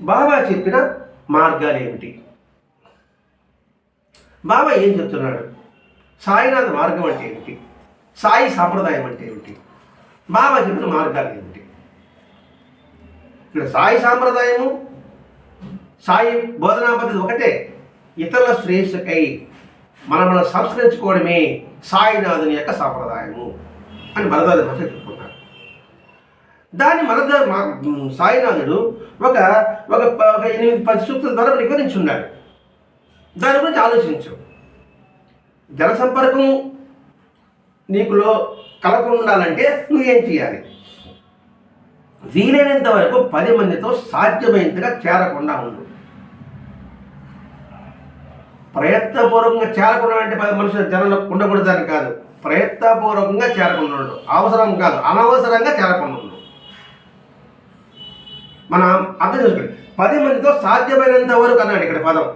బాబా చెప్పిన మార్గాలు ఏమిటి బాబా ఏం చెప్తున్నాడు? సాయినాథ మార్గం అంటే ఏమిటి? సాయి సాంప్రదాయం అంటే ఏమిటి? బాబా చెప్పిన మార్గాలు ఏమిటి? ఇక్కడ సాయి సాంప్రదాయము సాయి బోధనా పద్ధతి ఒకటే. ఇతరుల శ్రేయస్సుకై మనం మనం సంస్కరించుకోవడమే సాయినాథుని యొక్క సాంప్రదాయము అని భరదాది భాష చెప్పుకుంటాం దాన్ని మరద మా- సాయినాథుడు ఒక ఒక ప- ఒక ఎనిమిది పది సూక్తుల ద్వారా వివరించి ఉన్నాడు దాని గురించి ఆలోచించు. జన సంపర్కం నీకులో కలగకుండా ఉండాలంటే నువ్వేం చేయాలి? వీలైనంత వరకు పది మందితో సాధ్యమైనంతగా చేరకుండా ఉండు. ప్రయత్నపూర్వకంగా చేరకుండా అంటే పది మనుషులు జనంలో ఉండకూడదని కాదు. ప్రయత్నపూర్వకంగా చేరకుండా ఉండు. అవసరం కాదు. అనవసరంగా చేరకుండా మనం అర్థం చేసుకోండి. పది మందితో సాధ్యమైనంత వరకు అన్నాడు ఇక్కడ పదం.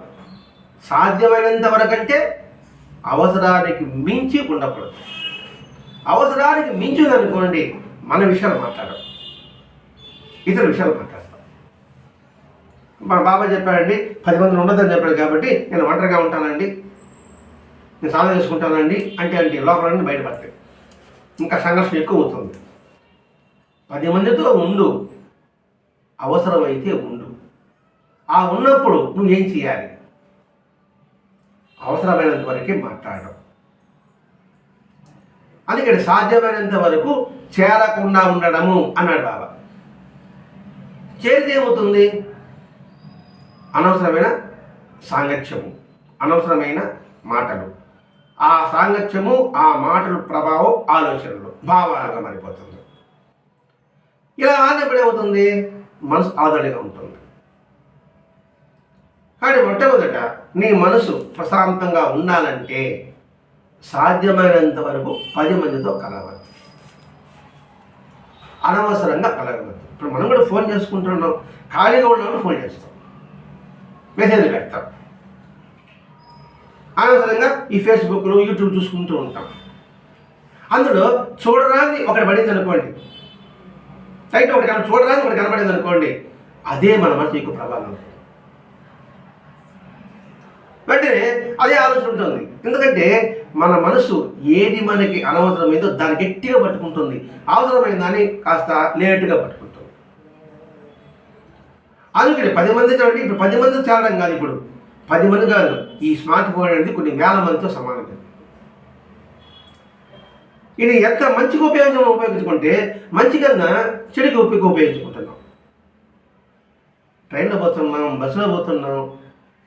సాధ్యమైనంత వరకు అంటే అవసరానికి మించి ఉండకూడదు. అవసరానికి మించి అనుకోండి మన విషయాలు మాట్లాడడం ఇతర విషయాలు మాట్లాడతాం మా బాబా చెప్పాడండి పది మంది ఉండదని చెప్పాడు కాబట్టి నేను ఒంటరిగా ఉంటానండి నేను సాధన చేసుకుంటానండి అంటే అంటే లోపల నుండి బయటపడతాయి. ఇంకా సంఘర్షణ ఎక్కువ అవుతుంది. పది మందితో ఉండు అవసరమైతే ఉండు. ఆ ఉన్నప్పుడు నువ్వేం చేయాలి? అవసరమైనంత వరకే మాట్లాడడం అందుకని సాధ్యమైనంత వరకు చేరకుండా ఉండడము అన్నాడు బాబా. చేరితే ఏమవుతుంది? అనవసరమైన సాంగత్యము అనవసరమైన మాటలు. ఆ సాంగత్యము ఆ మాటల ప్రభావం ఆలోచనలు భావాలుగా మారిపోతుంది. ఇలా ఆడినప్పుడు ఏమవుతుంది మనసు ఆదడిగా ఉంటుంది. కానీ మొట్టమొదట నీ మనసు ప్రశాంతంగా ఉండాలంటే సాధ్యమైనంత వరకు పది మందితో కలవద్దు అనవసరంగా కలగవద్దు. ఇప్పుడు మనం కూడా ఫోన్ చేసుకుంటున్నాం. ఖాళీగా ఉన్నప్పుడు ఫోన్ చేస్తాం. మెసేజ్ పెడతాం. అనవసరంగా ఈ ఫేస్బుక్లో యూట్యూబ్ చూసుకుంటూ ఉంటాం. అందులో చూడరాని ఒకటి పడింది అనుకోండి సైట్ ఒకటి కన చూడడానికి ఒకటి కనపడింది అనుకోండి అదే మన మనసు ఎక్కువ ప్రభావం వెంటనే అదే ఆలోచన ఉంటుంది. ఎందుకంటే మన మనసు ఏది మనకి అనవసరమైందో దాన్ని గట్టిగా పట్టుకుంటుంది. అవసరమైన దాన్ని కాస్త లేటుగా పట్టుకుంటుంది. అందుకని పది మంది చూడండి ఇప్పుడు పది మంది చేరడం కాదు ఇప్పుడు. పది మంది కాదు ఈ స్మార్ట్ ఫోన్ అనేది కొన్ని వేల మందితో సమానం ఇది ఎంత మంచిగా ఉపయోగం ఉపయోగించుకుంటే మంచి కన్నా చెడుకి ఉపయోగ ఉపయోగించుకుంటున్నాం. ట్రైన్లో పోతున్నాం బస్సులో పోతున్నాం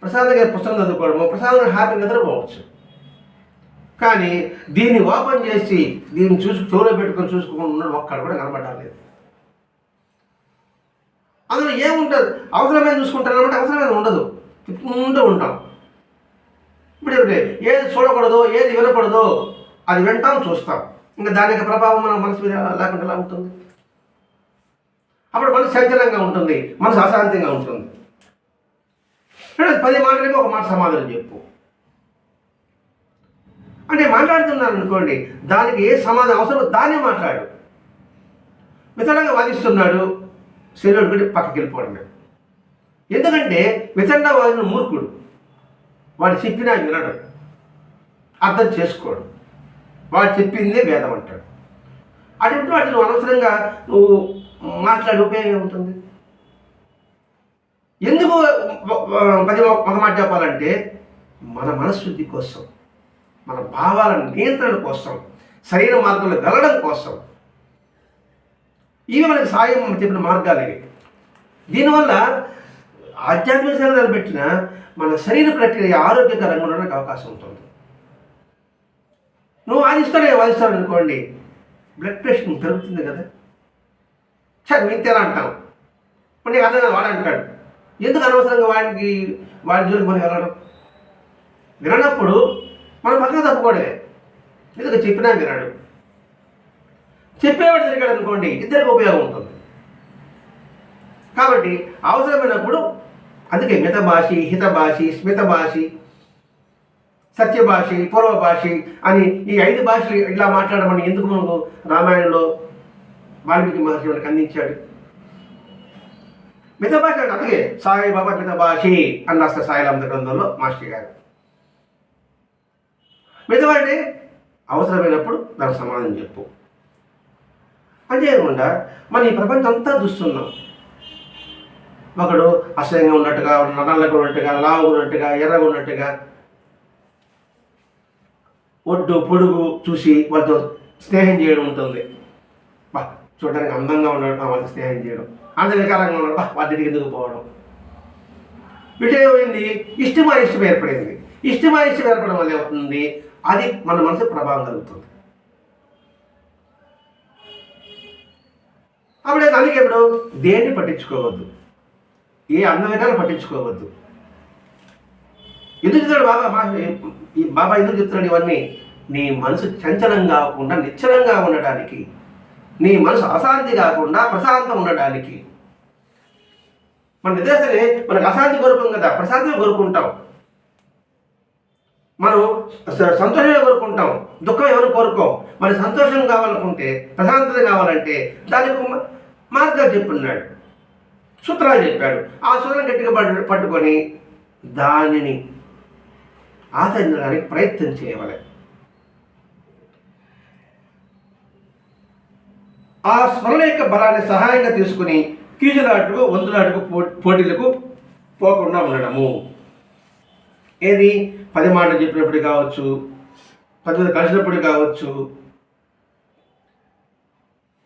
ప్రసాదంగా పుస్తకం చదువుకోవడము ప్రసాదంగా హ్యాపీ నిద్రపోవచ్చు. కానీ దీన్ని ఓపెన్ చేసి దీన్ని చూసి చోలో పెట్టుకొని చూసుకుని ఉన్నాడు ఒక్కడ కూడా కనపడాలేదు అందులో ఏముంటుంది అవసరమైన చూసుకుంటానంటే అవసరమైన ఉండదు. తిప్పుకుంటూ ఉంటాం. ఇప్పుడు ఏది చూడకూడదు ఏది వినకూడదు అది వింటాం చూస్తాం. ఇంకా దాని యొక్క ప్రభావం మన మనసు మీద లేకుండా ఎలా ఉంటుంది? అప్పుడు మనసు సంచలంగా ఉంటుంది మనసు అశాంతంగా ఉంటుంది. పది మాటలకి ఒక మాట సమాధానం చెప్పు. అంటే మాట్లాడుతున్నాను అనుకోండి దానికి ఏ సమాధానం అవసరం దాన్నే మాట్లాడు. వితడంగా వాదిస్తున్నాడు శరీరుడు పెట్టి పక్కకి వెళ్ళిపోవడమే. ఎందుకంటే వితండా వాదిన మూర్ఖుడు వాడు చెప్పినా వినడు అర్థం చేసుకోడు. వాడు చెప్పిందే వేదం అంటాడు. అటువంటి వాటి నువ్వు అనవసరంగా నువ్వు మాట్లాడే ఉపయోగం ఉంటుంది ఎందుకు పది ఒక మాట చెప్పాలంటే మన మనశ్శుద్ధి కోసం మన భావాల నియంత్రణ కోసం సరైన మార్గంలో వెళ్ళడం కోసం. ఇవి మనకి సాయం చెప్పిన మార్గాలు ఇవి. దీనివల్ల ఆధ్యాత్మిక సంగతులు పెట్టిన మన శరీర ప్రక్రియ ఆరోగ్యకరంగా ఉండడానికి అవకాశం ఉంటుంది. నువ్వు వాదిస్తాడే వాదిస్తాడు అనుకోండి. బ్లడ్ ప్రెషర్ పెరుగుతుంది కదా. సరే వింతేనా అంటాం ఇప్పుడు నీకు అర్థం వాడు అంటాడు. ఎందుకు అనవసరంగా వాడికి వాడి జోలికి మనం వెళ్ళడం? వినప్పుడు మనం పక్కన తప్పుకోవడమే ఎందుకు చెప్పినా వినడు. చెప్పేవాడు తిరిగాడు అనుకోండి ఇద్దరికి ఉపయోగం ఉంటుంది. కాబట్టి అవసరమైనప్పుడు అందుకే మితభాషి హితభాషి స్మితభాషి సత్యభాషి పూర్వభాషి అని ఈ ఐదు భాషలు ఇలా మాట్లాడమని ఎందుకు మనకు రామాయణంలో వాల్మీకి మహర్షి మనకు అందించాడు? మితభాష అంటే అందుకే సాయిబాబా మితభాషి అని రాస్తారు సాయిలాంత గ్రంథంలో మాస్టర్ గారు. మిగతా అంటే అవసరమైనప్పుడు దానికి సమాధానం చెప్పు. అంతేకాకుండా మనం ఈ ప్రపంచం అంతా చూస్తున్నాం. ఒకడు అసహ్యంగా ఉన్నట్టుగా నల్లగా ఉన్నట్టుగా లావుగా ఉన్నట్టుగా ఎర్రగా ఉన్నట్టుగా ఒడ్డు పొడుగు చూసి వాళ్ళతో స్నేహం చేయడం ఉంటుంది. బా చూడడానికి అందంగా ఉండడం వాళ్ళకి వాళ్ళతో స్నేహం చేయడం. అందరికరంగా ఉండడం బా వాటి దగ్గరికి ఎందుకు పోవడం? వీటేమైంది ఇష్టమా ఇష్టం ఏర్పడింది. ఇష్టమా ఇష్టం ఏర్పడడం వల్ల ఏమవుతుంది? అది మన మనసు ప్రభావం కలుగుతుంది. అప్పుడే అందుకే ఇప్పుడు దేన్ని పట్టించుకోవద్దు. ఏ అందవిధాలు పట్టించుకోవద్దు. ఎందుకు చెప్తాడు బాబా? ఈ బాబా ఎందుకు చెప్తున్నాడు ఇవన్నీ? నీ మనసు చంచలం కాకుండా నిశ్చలంగా ఉండడానికి నీ మనసు అశాంతి కాకుండా ప్రశాంతం ఉండడానికి మన నిద్రసరే మనకు అశాంతి కోరుకోం కదా ప్రశాంతమే కోరుకుంటాం. మనం సంతోషమే కోరుకుంటాం దుఃఖం ఎవరు కోరుకోం? మరి సంతోషం కావాలనుకుంటే ప్రశాంతత కావాలంటే దానికి మార్గాలు చెప్పున్నాడు. సూత్రాలు చెప్పాడు. ఆ సూత్రం గట్టిగా పట్టుకొని దానిని ఆదరించడానికి ప్రయత్నం చేయవాలి. ఆ స్మరణ యొక్క బలాన్ని సహాయంగా తీసుకుని కీజులాటకు వంతులాటకు పో పోటీలకు పోకుండా ఉండడము. ఏది? పది మాటలు చెప్పినప్పుడు కావచ్చు పది మంది కలిసినప్పుడు కావచ్చు.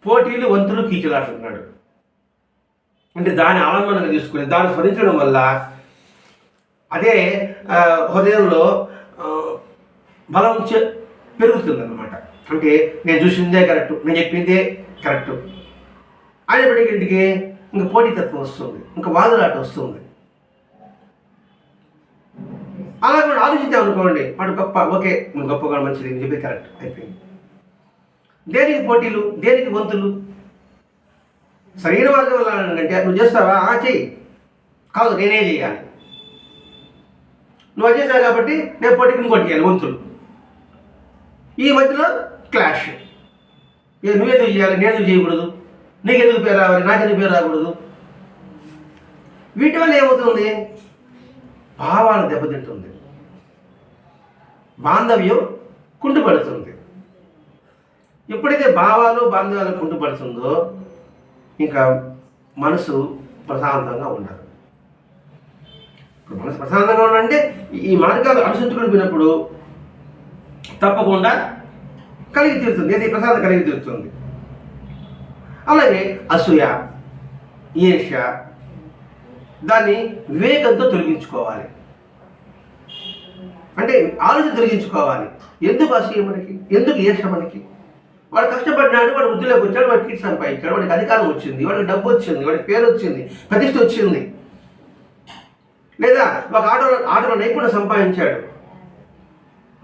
పోటీలు వంతులు కీచులాడుతున్నాడు అంటే దాని ఆలంబనంగా తీసుకుని దాన్ని స్మరించడం వల్ల అదే హృదయంలో బలం పెరుగుతుంది అనమాట అంటే నేను చూసిందే కరెక్ట్ నేను చెప్పిందే కరెక్ట్. అనేప్పటికీ ఇంటికి ఇంకా పోటీతత్వం వస్తుంది ఇంకా వాదులాట వస్తుంది. అలా కూడా ఆలోచించాం అనుకోండి వాడు గొప్ప ఓకే నువ్వు గొప్పగా మంచిది నేను చెప్పేది కరెక్ట్ అయిపోయింది. దేనికి పోటీలు దేనికి వంతులు? సరైన మార్గం వెళ్ళాలంటే నువ్వు చేస్తావా? ఆ చెయ్యి. కాదు నేనే చేయాలి. నువ్వు అది చేసావు కాబట్టి నేను పోటీకి ఇంకోటి చేయాలి వంతులు. ఈ మధ్యలో క్లాష్ ఏ నువ్వెందుకు చేయాలి? నేను చేయకూడదు? నీకెందుకు పేరు రావాలి? నాకెందుకు పేరు రాకూడదు? వీటి వల్ల ఏమవుతుంది? భావాలు దెబ్బతింటుంది. బాంధవ్యం కుంటుపడుతుంది. ఎప్పుడైతే భావాలు బాంధవ్యాలు కుంటుపడుతుందో ఇంకా మనసు ప్రశాంతంగా ఉండదు మనసు ప్రశాంతంగా ఉండాలంటే ఈ మార్గాలు అనుసరించుకుని పోయినప్పుడు తప్పకుండా కలిగి తీరుతుంది. ఏది? ప్రశాంతం కలిగి తీరుతుంది. అలాగే అసూయ ఈర్ష్య దాన్ని వివేకంతో తొలగించుకోవాలి. అంటే ఆలోచన తొలగించుకోవాలి. ఎందుకు అసూయ మనకి? ఎందుకు ఈర్ష మనకి? వాడు కష్టపడినాడు వాడు వృద్ధిలోకి వచ్చాడు వాడికి సంపాదించాడు వాడికి అధికారం వచ్చింది వాడికి డబ్బు వచ్చింది వాడికి పేరు వచ్చింది ప్రతిష్ట వచ్చింది. లేదా ఒక ఆటో ఆటలో నైపుణ్యం సంపాదించాడు.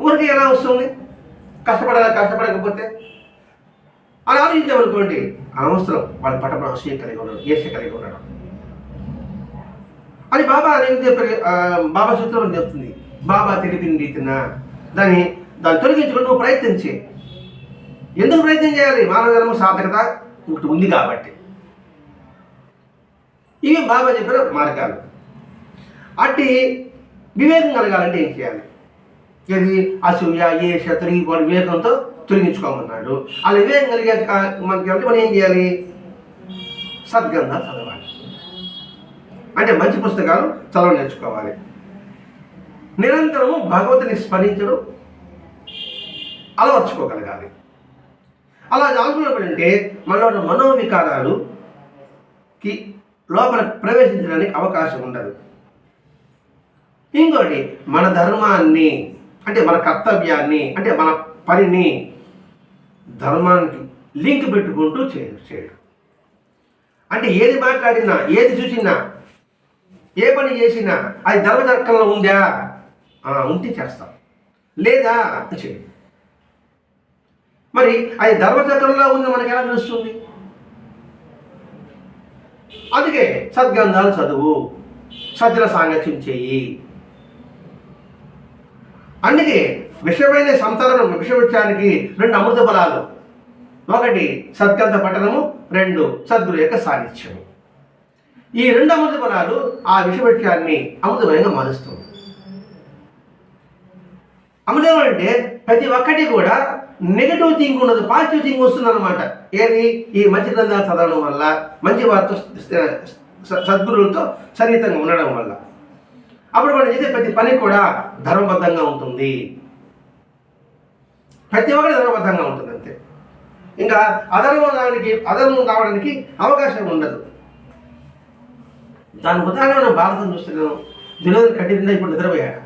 ఊరికి ఎలా వస్తుంది? కష్టపడాలి కష్టపడకపోతే? అలా ఆలోచించామనుకోండి అనవసరం. వాళ్ళ పట్టపడ అసూయ కలిగి ఉండడం ఈర్ష్య కలిగి ఉండడం అని బాబా అనేది చెప్పి బాబా సూత్రం చెప్తుంది. బాబా తెలిపింది తిన్నా దాన్ని దాన్ని తొలగించుకుని నువ్వు ప్రయత్నించే. ఎందుకు ప్రయత్నం చేయాలి? మానవ ధర్మ సాధకత ఒకటి ఉంది కాబట్టి. ఇవి బాబా చెప్పిన మార్గాలు. అట్టి వివేకం కలగాలంటే ఏం చేయాలి? ఏది? అసూయ ఏష తొలగి వాడు వివేకంతో తొలగించుకోమన్నాడు అలా వివేకం కలిగాక మనకి అంటే మనం ఏం చేయాలి? సద్గంధాలు చదవాలి. అంటే మంచి పుస్తకాలు చదవ నేర్చుకోవాలి. నిరంతరము భగవతిని స్మరించడం అలవర్చుకోగలగాలి. అలా ఆలోచనప్పుడు అంటే మనలో మనోవికారాలుకి లోపల ప్రవేశించడానికి అవకాశం ఉండదు. ఇంకోటి మన ధర్మాన్ని అంటే మన కర్తవ్యాన్ని అంటే మన పనిని ధర్మానికి లింక్ పెట్టుకుంటూ చేయడం చేయడం. అంటే ఏది మాట్లాడినా ఏది చూసినా ఏ పని చేసినా అది ధర్మచక్రంలో ఉందా? ఉంటే చేస్తాం. లేదా చేయం మరి అది ధర్మచక్రంలో ఉంది మనకి ఎలా తెలుస్తుంది? అందుకే సద్గ్రంథాలు చదువు సజ్జల సాంగత్యం చెయ్యి అందుకే విషమైన సంసారం విషవృక్షానికి రెండు అమృత బలాలు. ఒకటి సద్గంధ పఠనము రెండు సద్గురు యొక్క సాన్నిధ్యము. ఈ రెండు అమృత బలాలు ఆ విషవృక్షాన్ని అమృతమయంగా మారుస్తుంది. అమృతం అంటే ప్రతి ఒక్కటి కూడా నెగటివ్ థింక్ ఉండదు పాజిటివ్ థింక్ వస్తుంది అనమాట ఏది? ఈ మంచి గ్రంథాలు చదవడం వల్ల మంచి వార్త సద్గురులతో సన్నిహితంగా ఉండడం వల్ల. అప్పుడు మనం చేసే ప్రతి పని కూడా ధర్మబద్ధంగా ఉంటుంది. ప్రతి ఒక్కటి ధర్మబద్ధంగా ఉంటుంది అంతే. ఇంకా అధర్మం రావడానికి అధర్మం రావడానికి అవకాశం ఉండదు. దాని ఉదాహరణ మనం భారతం చూస్తున్నాం. దుర్యోధన కట్టిందా ఇప్పుడు నిద్రపోయాడు?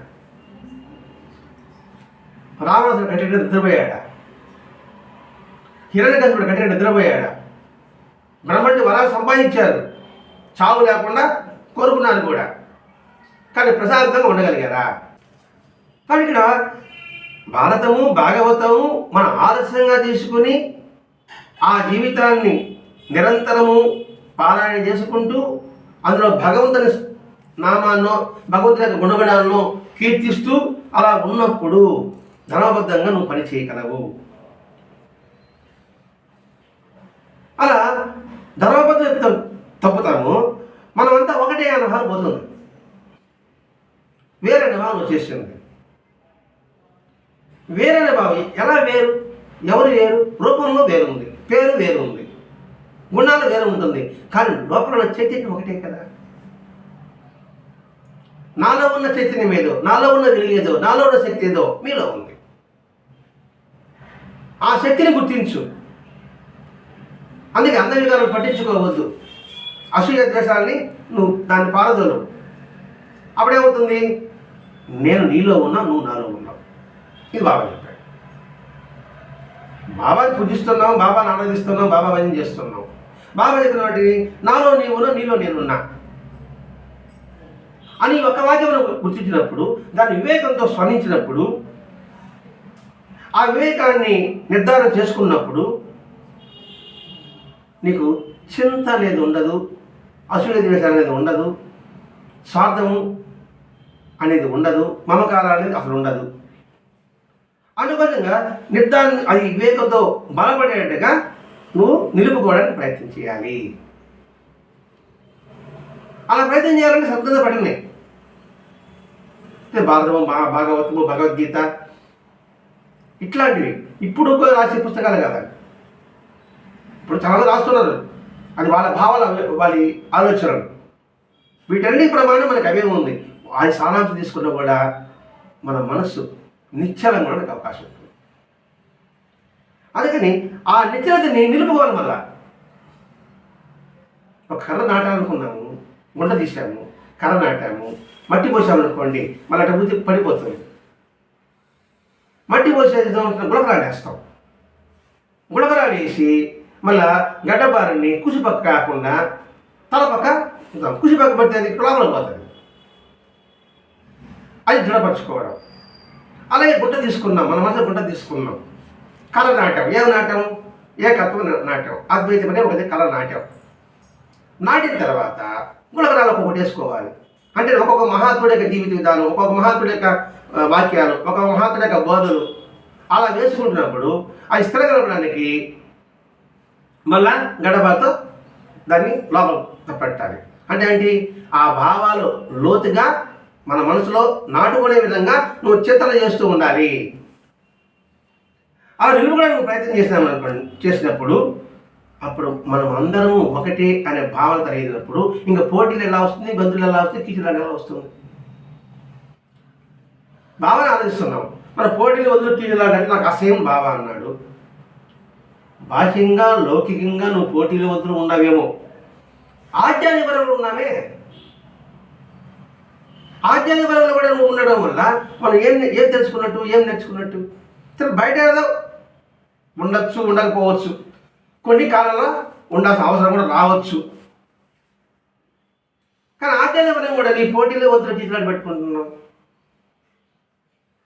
రావణాసుడు కట్టిన నిద్రపోయాడా? హిరణ్యకశిపుడు కట్టి నిద్రపోయాడా? బ్రహ్మణ్ణి వరాలు సంపాదించారు. చావు లేకుండా కోరుకున్నాను కూడా. కానీ ప్రశాంతంగా ఉండగలిగారా? కానీ ఇక్కడ భారతము భాగవతము మన ఆలస్యంగా తీసుకుని ఆ జీవితాన్ని నిరంతరము పారాయణ చేసుకుంటూ అందులో భగవంతుని నామాన్నో భగవంతుని యొక్క గుణగణాలను కీర్తిస్తూ అలా ఉన్నప్పుడు ధర్మబద్ధంగా నువ్వు పని చేయగలవు. అలా ధర్మబద్ధం తప్పు- తప్పుతాము. మనమంతా ఒకటే అనుభవం పోతుంది. వేరే అనుభవం వచ్చేసింది వేరే భావి ఎలా వేరు? ఎవరు వేరు? రూపంలో వేరు ఉంది పేరు వేరు ఉంది గుణాలు వేరు ఉంటుంది కానీ లోపల ఉన్న చైతన్యం ఒకటే కదా. నాలో ఉన్న చైతన్యం ఏదో నాలో ఉన్న వెలుగు ఏదో నాలో ఉన్న శక్తి ఏదో మీలో ఉంది. ఆ శక్తిని గుర్తించు. అందుకే అందరి విధాలను పట్టించుకోవద్దు. అసూయ ద్వేషాలని నువ్వు దాన్ని పారదోలు. అప్పుడేమవుతుంది? నేను నీలో ఉన్నా నువ్వు నాలో ఉన్నావు. ఇది బాబా చెప్పాడు. బాబాని పూజిస్తున్నాం బాబాని ఆనందిస్తున్నాం బాబా భజన చేస్తున్నాం. బాబా చెప్పిన వాటిని నాలో నీవున్నా నీలో నేనున్నా అని ఒక వాక్యం గుర్తించినప్పుడు దాని వివేకంతో స్మరించినప్పుడు ఆ వివేకాన్ని నిర్ధారణ చేసుకున్నప్పుడు నీకు చింత అనేది ఉండదు అసూయ ద్వేషం అనేది ఉండదు స్వార్థము అనేది ఉండదు మమకారం అనేది అసలు ఉండదు. అనుబంధంగా నిర్ధారణ అది వివేకంతో బలపడేట్టుగా నువ్వు నిలుపుకోవడానికి ప్రయత్నం చేయాలి. అలా ప్రయత్నం చేయాలంటే సంతోష పడినాయి అంటే భారతము భా భాగవతము భగవద్గీత ఇట్లాంటివి. ఇప్పుడు కూడా రాసే పుస్తకాలు కాదండి ఇప్పుడు చాలా రాస్తున్నారు. అది వాళ్ళ భావాల వాళ్ళ ఆలోచనలు. వీటన్ని ప్రమాణం మనకు అవే ఉంది. అది సారాంశం తీసుకున్నా కూడా మన మనస్సు నిశ్చలంగా ఉండడానికి అవకాశం ఉంటుంది. అందుకని ఆ నిశ్చలతని నిలుపుకోవాలి మళ్ళా. ఒక కర్ర నాటాలనుకున్నాము గుండ తీసాము కర్ర నాటాము మట్టి పోసాము అనుకోండి మళ్ళీ అటు ఊతి పడిపోతుంది. మట్టి పోసేది గులకరాలు వేస్తాం. గులకరాలు వేసి మళ్ళా గడ్డబారిని కుసిపక్క కాకుండా తలపక్క కుసిపక్క పడితే అది లోపల పోతుంది అది దృఢపరచుకోవడం. అలాగే గుడ్డ తీసుకున్నాం మన మనసు గుడ్డ తీసుకున్నాం కళ నాట్యం ఏం నాట్యం? ఏకత్వం నాట్యం. అద్వైతం అనే ఒకటి కళ నాట్యం. నాటిన తర్వాత గుణగణాలు ఒక్కొక్కటి వేసుకోవాలి. అంటే ఒక్కొక్క మహాత్ముడి యొక్క జీవిత విధానం ఒక్కొక్క మహాత్ముడి యొక్క వాక్యాలు ఒక్కొక్క మహాత్ముడి యొక్క బోధలు అలా వేసుకుంటున్నప్పుడు అది స్థిరగలపడానికి మళ్ళా గడపతో దాన్ని లోపల పెట్టాలి అంటే ఏంటి? ఆ భావాలు లోతుగా మన మనసులో నాటుకునే విధంగా నువ్వు చింతన చేస్తూ ఉండాలి. ఆ నిలుపుకోవడానికి ప్రయత్నం చేసినాం అనుకోండి చేసినప్పుడు అప్పుడు మనం అందరము ఒకటే అనే భావన కలిగినప్పుడు ఇంకా పోటీలు ఎలా వస్తుంది బంధువులు ఎలా వస్తుంది కీచులు ఎలా వస్తుంది భావన ఆలోచిస్తున్నాం. మన పోటీలు వదిలి కీచులు అంటే నాకు అసహ్యం బావ అన్నాడు. బాహ్యంగా లౌకికంగా నువ్వు పోటీలు వదులు ఉండవేమో. ఆధ్యాత్మిక ఉన్నామే? ఆధ్యాత్మిక బలంలో కూడా నువ్వు ఉండడం వల్ల మనం ఏం ఏం తెలుసుకున్నట్టు ఏం నేర్చుకున్నట్టు? బయట ఏదో ఉండొచ్చు ఉండకపోవచ్చు. కొన్ని కాలంలో ఉండాల్సిన అవసరం కూడా రావచ్చు. కానీ ఆధ్యాత్మిక బలం కూడా నీ పోటీలో వద్దు తీసుకుని పెట్టుకుంటున్నావు.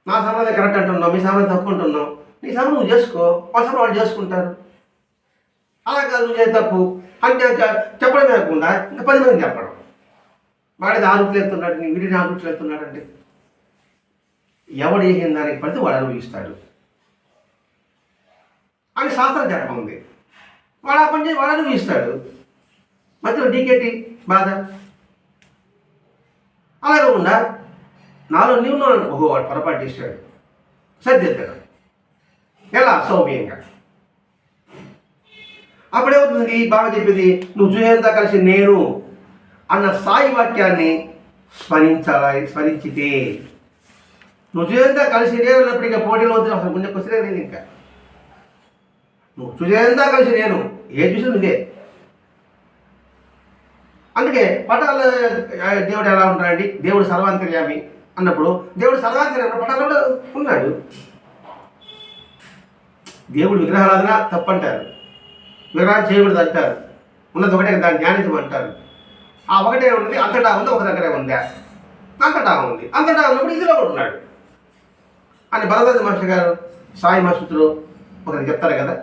నా సంబంధం కరెక్ట్ అంటున్నావు మీ సంబంధం తప్పు అంటున్నావు. నీ సమయం నువ్వు చేసుకో వాళ్ళ వాళ్ళు చేసుకుంటారు. అలా కాదు నువ్వు చేసి తప్పు. అంటే చెప్పడం చెప్పడమే కాకుండా ఇంకా పది మంది చెప్పడం. వాడిది ఆ వెళ్తున్నాడు నీ వీడిని ఆ రూట్లు వెళ్తున్నాడు అంటే ఎవడు చేసిన దానికి పడితే వాడు అనుభవిస్తాడు. అని శాస్త్రం ఉంది. వాడు ఆ పని చేసి వాడు అనుభవిస్తాడు. మధ్యలో డీకేటి బాధ? అలాగే కాకుండా నాలో నీవు ఓహో వాడు పొరపాటు చేశాడు. సర్దిద్దడం. ఎలా? సౌమ్యంగా. అప్పుడేమవుతుంది బాబా చెప్పింది నువ్వు చూసేంత కలిసి నేను అన్న సాయి వాక్యాన్ని స్మరించాలి స్మరించితే. నువ్వు చూసేంతా కలిసి నేను అన్నప్పుడు ఇంకా పోటీలో వద్దు అసలు కొంచెం క్వశ్చనే లేదు ఇంకా. నువ్వు చూసేంతా కలిసి నేను ఏ చూసిన ఇదే అందుకే పటాలు దేవుడు ఎలా ఉంటాడండి? దేవుడు సర్వాంతర్యామి అన్నప్పుడు దేవుడు సర్వాంతర్యామి పటాలు కూడా ఉన్నాడు. దేవుడు విగ్రహారాధన తప్పంటారు. విగ్రహాలు చేయకూడదు అంటారు. ఉన్నది ఒకటే దాన్ని ధ్యానించమంటారు. ఆ ఒకటే ఉంది అంతటా ఉంది ఒక దగ్గరే ఉందా? అంతటా ఉంది. అంతటా ఉన్నప్పుడు ఇదిలో కూడా ఉన్నాడు. అని భరదాజ మాస్టర్ గారు సాయి మహర్షితులు ఒకరికి చెప్తారు కదా.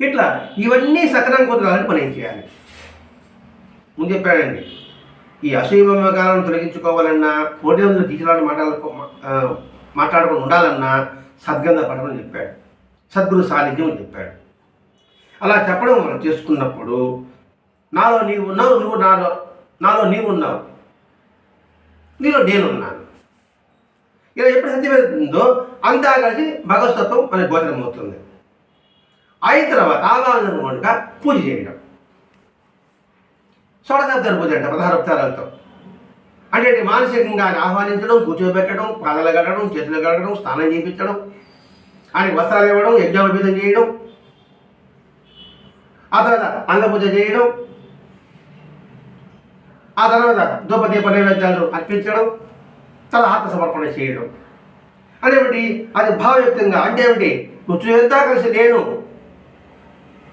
ఇట్లా ఇవన్నీ సకరం కుదరాలని పని ఏం చేయాలి? ముందు చెప్పాడండి ఈ అసూయ మమకాలను తొలగించుకోవాలన్నా పోటీ రోజులు తీసుకురాని మాట్లాడుకో మాట్లాడకుండా ఉండాలన్నా సద్గంధ పడమని చెప్పాడు. సద్గురు సాన్నిధ్యం అని చెప్పాడు. అలా చెప్పడం మనం చేసుకున్నప్పుడు నాలో నీవు ఉన్నావు నువ్వు నాలో నాలో నీవు ఉన్నావు. నీలో నేనున్నాను ఇలా ఎప్పుడు సత్యమవుతుందో అంతా కలిసి భగవతత్వం అనే గోచరం అవుతుంది. అయిన తర్వాత ఆగాధన పూజ చేయడం. షోడశాబ్దాలు పూజ అంటే పదహారు ఉపచారాలతో అంటే మానసికంగా ఆయన ఆహ్వానించడం కూర్చోబెట్టడం పాదలు కట్టడం చేతులు కట్టడం స్నానం చేయించడం ఆయనకి వస్త్రాలు ఇవ్వడం యజ్ఞోపేతం చేయడం. ఆ తర్వాత అంగపూజ చేయడం. ఆ తర్వాత ధూపదీప నైవేద్యాలు అర్పించడం చాలా ఆత్మసమర్పణ చేయడం. అదేమిటి అది భావయుక్తంగా అంటే ఏమిటి? నువ్వు కలిసి నేను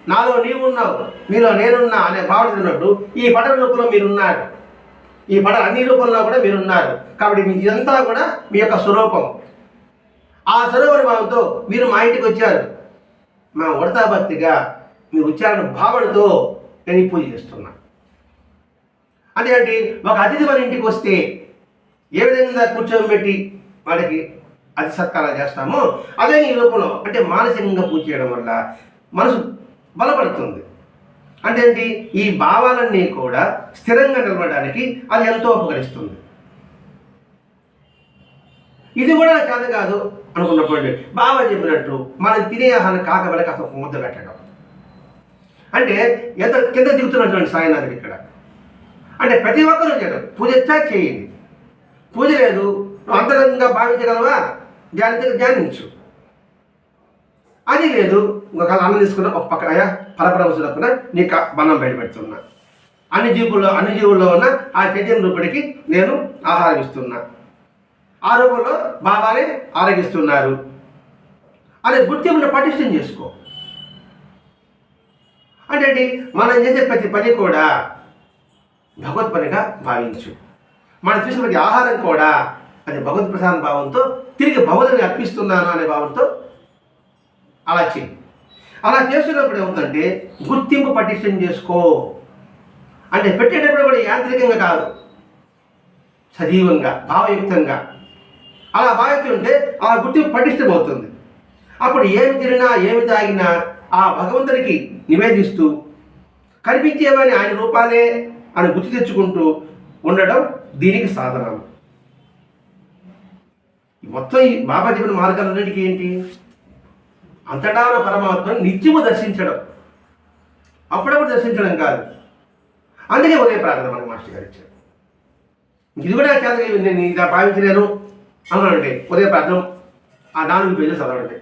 నాలో నీవున్నావు మీలో నేనున్నా అనే భావన ఉన్నట్టు ఈ పట రూపంలో మీరున్నారు. ఈ పట అన్ని రూపంలో కూడా మీరున్నారు. కాబట్టి మీ ఇదంతా కూడా మీ యొక్క స్వరూపం. ఆ స్వరూప భావంతో మీరు మా ఇంటికి వచ్చారు. మా ఉడతాభక్తిగా మీరు ఉచ్చారణ భావనతో నేను పూజ చేస్తున్నాను అంటే ఏంటి ఒక అతిథి మన ఇంటికి వస్తే ఏ విధంగా కూర్చోబెట్టి వాళ్ళకి అతి సత్కారాలు చేస్తామో అదే ఈ రూపంలో అంటే మానసికంగా పూజ చేయడం వల్ల మనసు బలపడుతుంది. అంటే ఏంటి? ఈ భావాలన్నీ కూడా స్థిరంగా నిలబడడానికి అది ఎంతో ఉపకరిస్తుంది. ఇది కూడా చేత కాదు అనుకున్నప్పుడు బాబా చెప్పినట్టు మనం తినే ఆహారం కాక అసలు ముద్ద పెట్టడం. అంటే ఎంత కింద దిగుతున్నటువంటి సాయినాథుడు ఇక్కడ. అంటే ప్రతి ఒక్కరూ చేయడం పూజ ఇచ్చా చేయండి? పూజ లేదు. నువ్వు అంతరంగంగా భావించగలవా? ధ్యానించక ధ్యానించు. అది లేదు. ఒకవేళ అన్నం తీసుకున్న ఒక పక్క అయ్యా పరపరవసు తప్పున నీకు బలం బయట పెడుతున్నా. అన్ని జీవుల్లో అన్ని జీవుల్లో ఉన్న ఆ చైతన్య రూపుడికి నేను ఆహారం ఇస్తున్నా. ఆ రూపంలో బాబానే ఆరగిస్తున్నారు అనే గుర్తింపును పటిష్టం చేసుకో. అంటే మనం చేసే ప్రతి పని కూడా భగవత్ పనిగా భావించు. మనం చూసే ఆహారం కూడా అది భగవత్ ప్రసాద భావంతో తిరిగి భగవతుని అర్పిస్తున్నాను అనే భావంతో అలా చేయి అలా చేస్తున్నప్పుడు ఏముందంటే గుర్తింపు పటిష్టం చేసుకో. అంటే పెట్టేటప్పుడు కూడా యాంత్రికంగా కాదు. సజీవంగా భావయుక్తంగా. అలా భావిస్తూ ఉంటే ఆ గుర్తింపు పటిష్టం అవుతుంది. అప్పుడు ఏమి తిరిగినా ఏమి తాగినా ఆ భగవంతునికి నివేదిస్తూ కనిపించేవని ఆయన రూపాలే అని గుర్తు తెచ్చుకుంటూ ఉండడం దీనికి సాధనం మొత్తం ఈ బాబా చెప్పిన మార్గాలన్నిటికీ ఏంటి? అంతటా పరమాత్మను నిత్యము దర్శించడం. అప్పుడప్పుడు దర్శించడం కాదు. అందుకే ఉదయ ప్రార్థన మనకు మాస్టర్ గారు ఇచ్చారు. ఇది కూడా చేత నేను ఇలా భావించలేను అన్నానండి ఉదయ ప్రార్థన ఆ నాలుగు పేజీలు చదవండి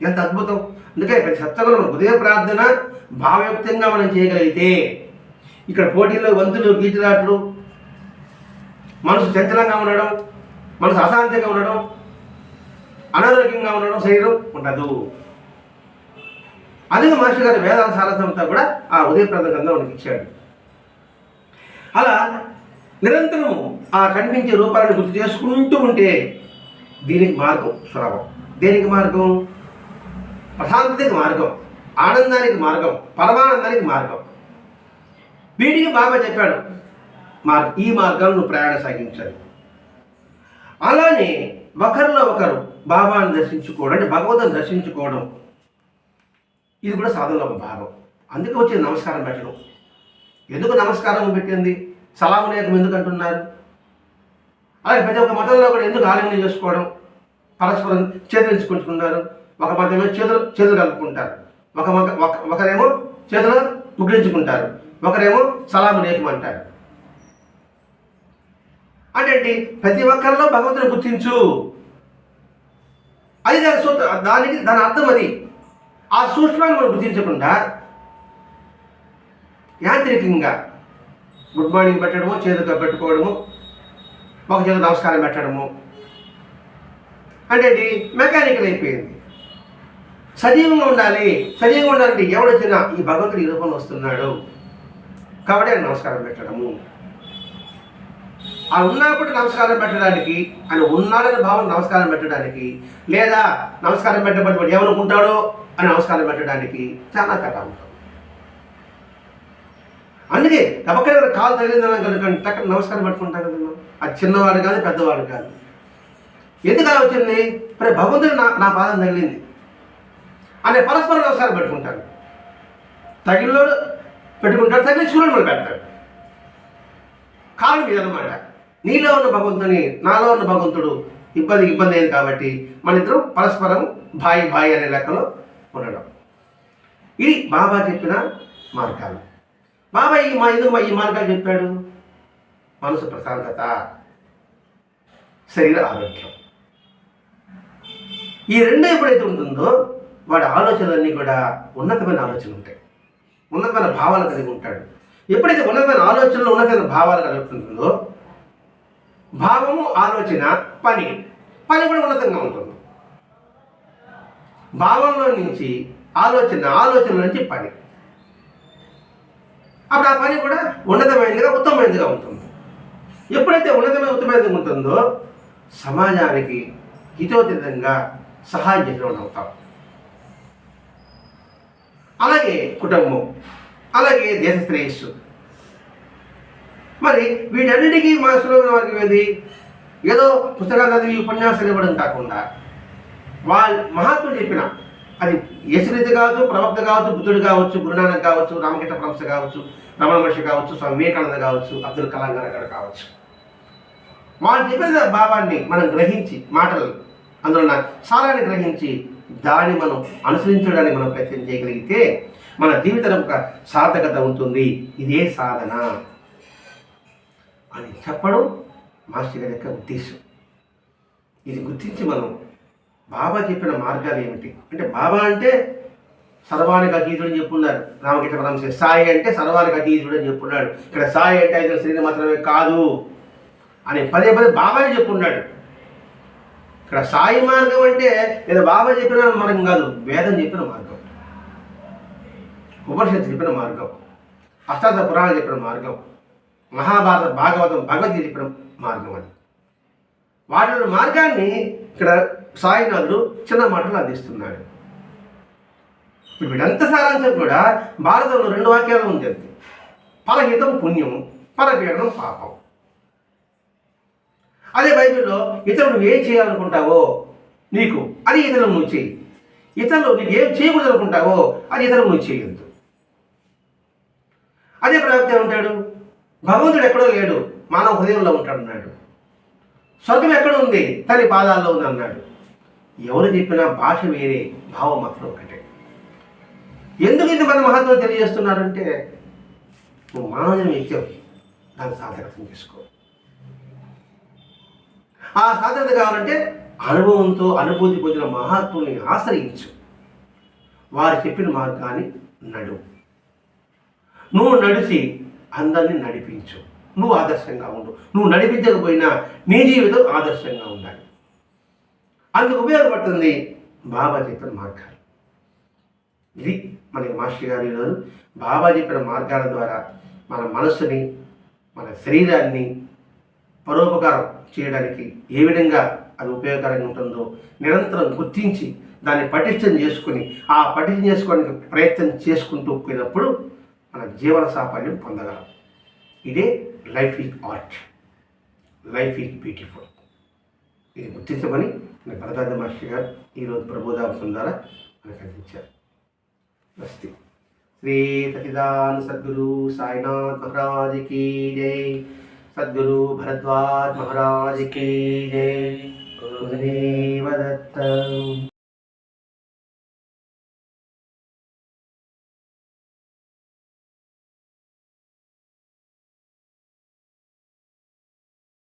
ఎంత అద్భుతం. అందుకే ప్రతి సత్సంగంలో ఉదయ ప్రార్థన భావయుక్తంగా మనం చేయగలిగితే ఇక్కడ పోటీలో వంతులు గీచులాట్లు మనసు చంచలంగా ఉండడం మనసు అశాంతిగా ఉండడం అనారోగ్యంగా ఉండడం శరీరం ఉండదు. అందుకే మహర్షి గారి వేదాల సారథ్యంతో కూడా ఆ ఉదయప్రద గ్రంథం మనకి ఇచ్చాడు. అలా నిరంతరం ఆ కనిపించే రూపాలను గుర్తు చేసుకుంటూ ఉంటే దీనికి మార్గం సులభం. దేనికి మార్గం? ప్రశాంతతకి మార్గం ఆనందానికి మార్గం పరమానందానికి మార్గం. వీడికి బాబా చెప్పాడు మార్ ఈ మార్గాన్ని నువ్వు ప్రయాణం సాగించాలి. అలానే ఒకరిలో ఒకరు బాబాను దర్శించుకోవడం అంటే భగవంతుని దర్శించుకోవడం ఇది కూడా సాధనలో ఒక భాగం. అందుకే వచ్చి నమస్కారం పెట్టడం ఎందుకు నమస్కారం పెట్టింది? సలాం లేకం ఎందుకు అంటున్నారు అలాగే ప్రతి ఒక్క మతంలో కూడా ఎందుకు ఆలింగనం చేసుకోవడం? పరస్పరం చేతులించుకుంటున్నారు ఒక మతమే చేతులు చేతులు కలుపుకుంటారు. ఒక మత ఒక ఒకరేమో చేతులు ముగ్గురించుకుంటారు. ఒకరేమో సలాం లేకం అంటే ఏంటి? ప్రతి ఒక్కరిలో భగవంతుని గుర్తించు. అది దాని సూత్ర దానికి దాని అర్థం అది. ఆ సూక్ష్మాన్ని మనం గుర్తించకుండా యాంత్రికంగా గుడ్ మార్నింగ్ పెట్టడము చేతితో పెట్టుకోవడము ఒక చేతి నమస్కారం పెట్టడము. అంటే ఏంటి? మెకానికల్ అయిపోయింది. సజీవంగా ఉండాలి. సజీవంగా ఉండాలంటే ఎవడొచ్చినా ఈ భగవంతుడు ఈ రూపంలో వస్తున్నాడు. కాబట్టి ఆయన నమస్కారం పెట్టడము. ఆ ఉన్నప్పుడు నమస్కారం పెట్టడానికి ఆయన ఉన్నాడని భావన నమస్కారం పెట్టడానికి లేదా నమస్కారం పెట్టబడి ఏమనుకుంటాడో అని నమస్కారం పెట్టడానికి చాలా కథ ఉంటుంది. అందుకే తప్పక కాలు తగిలిందని కనుక టక్కన నమస్కారం పెట్టుకుంటాం కదా అది చిన్నవాడు కాదు పెద్దవాడు కాదు. ఎందుకు అలా వచ్చింది? మరి భగవంతుడు నా నా పాదం తగిలింది. అనే పరస్పర నమస్కారం పెట్టుకుంటాను తగిలిలోడు పెట్టుకుంటాడు తగిలి చూడండి మనం పెడతాడు కాలం మీద నీలో ఉన్న భగవంతుని నాలో ఉన్న భగవంతుడు ఇబ్బంది ఇబ్బంది అయింది కాబట్టి మన ఇద్దరం పరస్పరం భాయి భాయి అనే లెక్కలో ఉండడం. ఇది బాబా చెప్పిన మార్గాలు. బాబా ఈ మా ఎందుకు మా- ఈ మార్గాలు చెప్పాడు? మనసు ప్రశాంతత శరీర ఆరోగ్యం. ఈ రెండు ఎప్పుడైతే ఉంటుందో వాడి ఆలోచనలన్నీ కూడా ఉన్నతమైన ఆలోచనలు ఉంటాయి. ఉన్నతమైన భావాలు కలిగి ఉంటాడు. ఎప్పుడైతే ఉన్నతమైన ఆలోచనలు ఉన్నతమైన భావాలు కలిగి ఉంటుందో భావము ఆలోచన పని. పని కూడా ఉన్నతంగా ఉంటుంది. భావంలో నుంచి ఆలోచన ఆలోచన నుంచి పని. అప్పుడు ఆ పని కూడా ఉన్నతమైనదిగా ఉత్తమమైనదిగా ఉంటుంది. ఎప్పుడైతే ఉన్నతమైన ఉత్తమమైనది ఉంటుందో సమాజానికి హితోచితంగా సహాయం చేసిన అవుతాం. అలాగే కుటుంబం అలాగే దేశ శ్రేయస్సు మరి వీటన్నిటికీ మనసులో ఉన్న వారికి ఏది? ఏదో పుస్తకాలు చదివి ఉపన్యాసాలు ఇవ్వడం కాకుండా వాళ్ళ మహాత్ములు చెప్పిన అది యశరీతి కావచ్చు ప్రవక్త కావచ్చు బుద్ధుడు కావచ్చు గురునానక్ కావచ్చు రామకృష్ణ పరమహంస కావచ్చు రమణ మహర్షి కావచ్చు స్వామి వివేకానంద కావచ్చు అబ్దుల్ కలాం గారు గారు కావచ్చు. వాళ్ళు చెప్పిన భావాన్ని మనం గ్రహించి మాటలు అందులో ఉన్న సారాన్ని గ్రహించి దాన్ని మనం అనుసరించడానికి మనం ప్రయత్నం చేయగలిగితే మన జీవితం ఒక సార్థకత ఉంటుంది. ఇదే సాధన అని చెప్పడం మాస్టర్ గారి యొక్క ఉద్దేశం. ఇది గుర్తించి మనం బాబా చెప్పిన మార్గాలు ఏమిటి? అంటే బాబా అంటే సర్వానికి అతీతుడు అని చెప్పున్నారు. రామకృష్ణ పరమశ సాయి అంటే సర్వానికి అతీతుడు అని చెప్పున్నాడు. ఇక్కడ సాయి అంటే ఐదు శ్రీని మాత్రమే కాదు అని పదే పదే బాబాయ్ చెప్పున్నాడు. ఇక్కడ సాయి మార్గం అంటే లేదా బాబా చెప్పిన మార్గం కాదు వేదం చెప్పిన మార్గం. ఉపనిషత్తు చెప్పిన మార్గం. అష్టాద పురాణాలు చెప్పిన మార్గం. మహాభారత భాగవతం భగవద్గీత చెప్పిన మార్గం అది. వాటిలో మార్గాన్ని ఇక్కడ సాయినాథుడు చిన్న మాటలు అందిస్తున్నాడు. ఇప్పుడు వీడంత సారాంశం కూడా భారతంలో రెండు వాక్యాలు ఉంది అంతే. పరహితం పుణ్యం పరపీడనం పాపం. అదే బైబిల్లో ఇతరులు నువ్వు ఏం చేయాలనుకుంటావో నీకు అది ఇతరులు నువ్వు చేయి ఇతరులు నీకు ఏం చేయకూడదు అనుకుంటావో అది ఇతరులు నువ్వు చేయొద్దు అదే ప్రవక్త ఉంటాడు భగవంతుడు ఎక్కడో లేడు మానవ హృదయంలో ఉంటాడు అన్నాడు. స్వర్గం ఎక్కడ ఉంది? తల్లి పాదాల్లో ఉంది అన్నాడు. ఎవరు చెప్పినా భాష వేరే భావం మాత్రం ఒకటే. ఎందుకు ఇంతమంది మహత్వం తెలియజేస్తున్నారంటే నువ్వు మానవ ఇచ్చావు దాన్ని సాధకతం చేసుకో. ఆ సాధ్యత కావాలంటే అనుభవంతో అనుభూతి పొందిన మహాత్ముల్ని ఆశ్రయించు. వారు చెప్పిన మార్గాన్ని నడు. నువ్వు నడిచి అందరినీ నడిపించు. నువ్వు ఆదర్శంగా ఉండు. నువ్వు నడిపించకపోయినా నీ జీవితం ఆదర్శంగా ఉండాలి. అందుకు ఉపయోగపడుతుంది బాబా చెప్పిన మార్గాలు. ఇది మనకి మాస్టర్ గారు ఈరోజు బాబా చెప్పిన మార్గాల ద్వారా మన మనసుని మన శరీరాన్ని పరోపకారం చేయడానికి ఏ విధంగా అది ఉపయోగకరంగా ఉంటుందో నిరంతరం గుర్తించి దాన్ని పటిష్టం చేసుకుని ఆ పటిష్టం చేసుకోవడానికి ప్రయత్నం చేసుకుంటూ పోయినప్పుడు మన జీవన సాఫల్యం పొందగలం. ఇదే life is art. Life is beautiful. ఇది గుర్తించమని మన భరతార్థ మహర్షి గారు ఈరోజు ప్రబోధాంశం ద్వారా మనకు అందించారు అస్తి శ్రీ సచిదాన్ సద్గురు సాయినాథ్ మహారాజకీ జై. सद्गुरु भरद्वाज महाराज की जय। गुरुदेव दत्त।